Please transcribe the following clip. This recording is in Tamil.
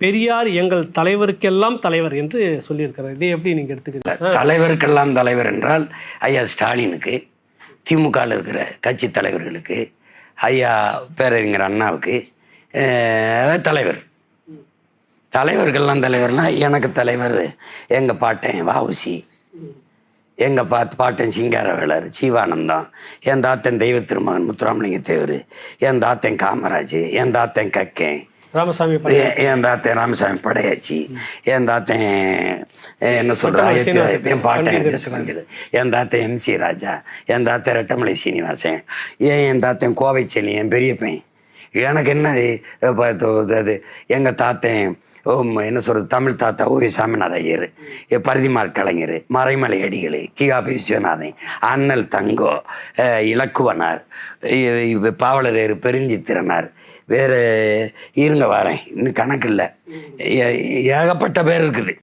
பெரியார் எங்கள் தலைவருக்கெல்லாம் தலைவர் என்று சொல்லியிருக்கிறார். இதை எப்படி நீங்கள் எடுத்துக்கிறீங்க? தலைவருக்கெல்லாம் தலைவர் என்றால் ஐயா ஸ்டாலினுக்கு திமுகவில் இருக்கிற கட்சி தலைவர்களுக்கு ஐயா பேரறிஞர் அண்ணாவுக்கு தலைவர். தலைவர்கள்லாம் தலைவர்னால் எனக்கு தலைவர் எங்கள் பாட்டன் வாவுசி எங்கள் பாத் பாட்டன் சிங்காரவேலர் சீவானந்தம் என் தாத்தன் தெய்வ திருமகன் முத்துராமலிங்க தேவர் என் தாத்தன் காமராஜ் என் தாத்தன் கக்கேன் ராமசாமி என் தாத்தன் ராமசாமி படையாச்சி. என் தாத்தன் என்ன சொல்கிறான் என் பாட்டன் தேசபங்கர் என் தாத்தன் எம்சி ராஜா. என் தாத்தன் ரெட்டமலை சீனிவாசன். ஏன் என் தாத்தன் கோவைச்செலி என் பெரியப்பன். எனக்கு என்ன இப்போ அது எங்கள் தாத்தன் என்ன சொல்கிறது தமிழ் தாத்தா ஓவி சாமிநாத ஐயர் பரிதிமார் கலைஞர் மறைமலை அடிகள் கிகாபி விஸ்வநாதன் அண்ணல் தங்கோ இலக்குவனார் பாவலரேறு பெருஞ்சித்திரனார் வேறு இருங்க வரேன் இன்னும் கணக்கு இல்லை. ஏகப்பட்ட பேர் இருக்குது.